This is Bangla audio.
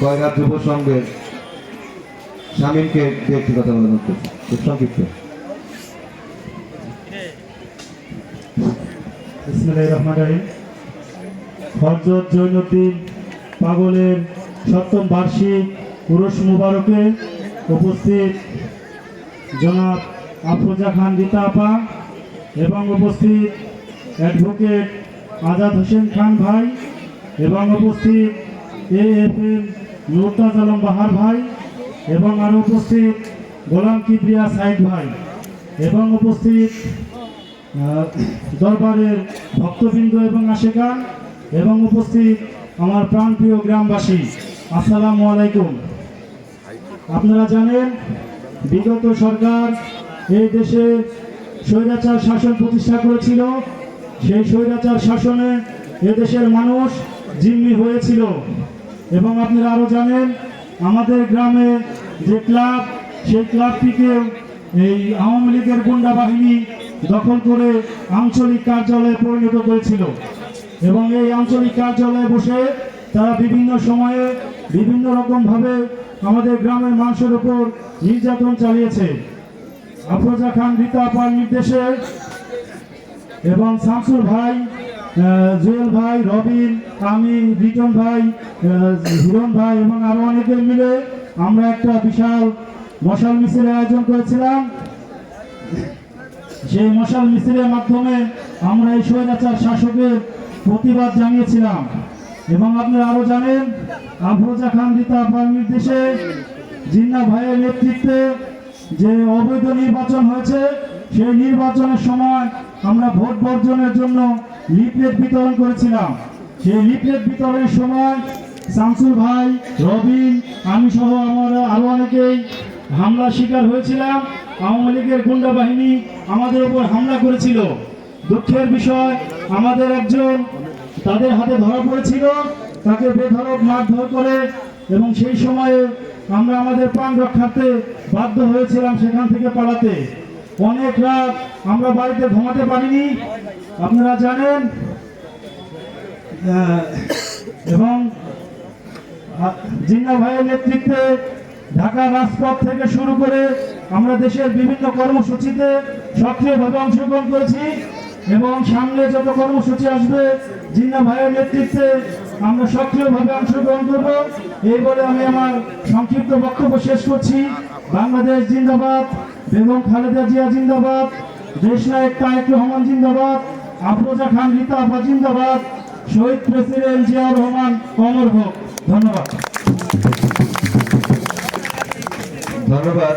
কয়রা যুব সংঘের একটি কথা খুব সংক্ষিপ্ত। পাগলের সপ্তম বার্ষিক পুরুষ মুবারকে উপস্থিত জনাব আফরোজা খান রীতা আপা এবং উপস্থিত অ্যাডভোকেট আজাদ হোসেন খান ভাই এবং উপস্থিত A F M Nurtaj Alam Bahar ভাই এবং আরও উপস্থিত গোলাম কিবরিয়া সাইদ ভাই এবং উপস্থিত দরবারের ভক্তবৃন্দ এবং আশেকান এবং উপস্থিত আমার প্রাণপ্রিয় গ্রামবাসী, আসসালামু আলাইকুম। আপনারা জানেন, বিগত সরকার এই দেশে স্বৈরাচার শাসন প্রতিষ্ঠা করেছিল। সেই স্বৈরাচার শাসনে এদেশের মানুষ জিম্মি হয়েছিল। এবং আপনারা আরও জানেন, আমাদের গ্রামে যে ক্লাব, সেই ক্লাবটিকে এই আওয়ামী লীগের গুন্ডা বাহিনী দখল করে আঞ্চলিক কার্যালয়ে পরিণত করেছিল। এবং এই আঞ্চলিক কার্যালয়ে বসে তারা বিভিন্ন সময়ে বিভিন্ন রকমভাবে আমাদের গ্রামের মানুষের উপর নির্যাতন চালিয়েছে। আফরোজা খান, রীতা আপার নির্দেশে এবং শামসুর ভাই জুয়েল ভাই, রবিন আমি রিটন ভাই হিরণ ভাই এবং আরও অনেকে মিলে আমরা একটা বিশাল মশাল মিছিলের আয়োজন করেছিলাম। সেই মশাল মিছিলের মাধ্যমে আমরা এই স্বৈরাচার শাসকের প্রতিবাদ জানিয়েছিলাম। এবং আপনারা আরও জানেন, আফরোজা খান, রীতা আপার নির্দেশে জিন্না ভাইয়ের নেতৃত্বে যে অবৈধ নির্বাচন হয়েছে, সেই নির্বাচনের সময় আমরা ভোট বর্জনের জন্য লিফলেট বিতরণ করেছিলাম। সেই লিফলেট বিতরণের সময় শামসুল ভাই, রবিন, আমি সহ আমরা আরও অনেকেই হামলার শিকার হয়েছিলাম। আওয়ামী লীগের গুন্ডা বাহিনী আমাদের উপর হামলা করেছিল। দুঃখের বিষয়, আমাদের একজন তাদের হাতে ধরা পড়েছিল। তাকে বেধরক মারধর করে এবং সেই সময়ে আমরা আমাদের প্রাণ রক্ষার্থে বাধ্য হয়েছিলাম সেখান থেকে পালাতে। অনেক রাত আমরা বাড়িতে ঘুমাতে পারিনি, আপনারা জানেন এবং জিন্না ভাইয়ের নেতৃত্বে ঢাকা রাজপথ থেকে শুরু করে আমরা দেশের বিভিন্ন কর্মসূচিতে সক্রিয়ভাবে অংশগ্রহণ করেছি এবং সামনে যত কর্মসূচি আসবে জিন্না ভাইয়ের নেতৃত্বে আমরা সক্রিয়ভাবে অংশগ্রহণ করব। এই বলে আমি আমার সংক্ষিপ্ত বক্তব্য শেষ করছি। বাংলাদেশ জিন্দাবাদ। বেগম খালেদা জিয়া জিন্দাবাদ, দেশ নায়ক তায়েক রহমান জিন্দাবাদ, আফরোজা খান, রীতা আপা জিন্দাবাদ, শহীদ প্রেসিডেন্ট জিয়া রহমান কমর হোক। ধন্যবাদ। ধন্যবাদ।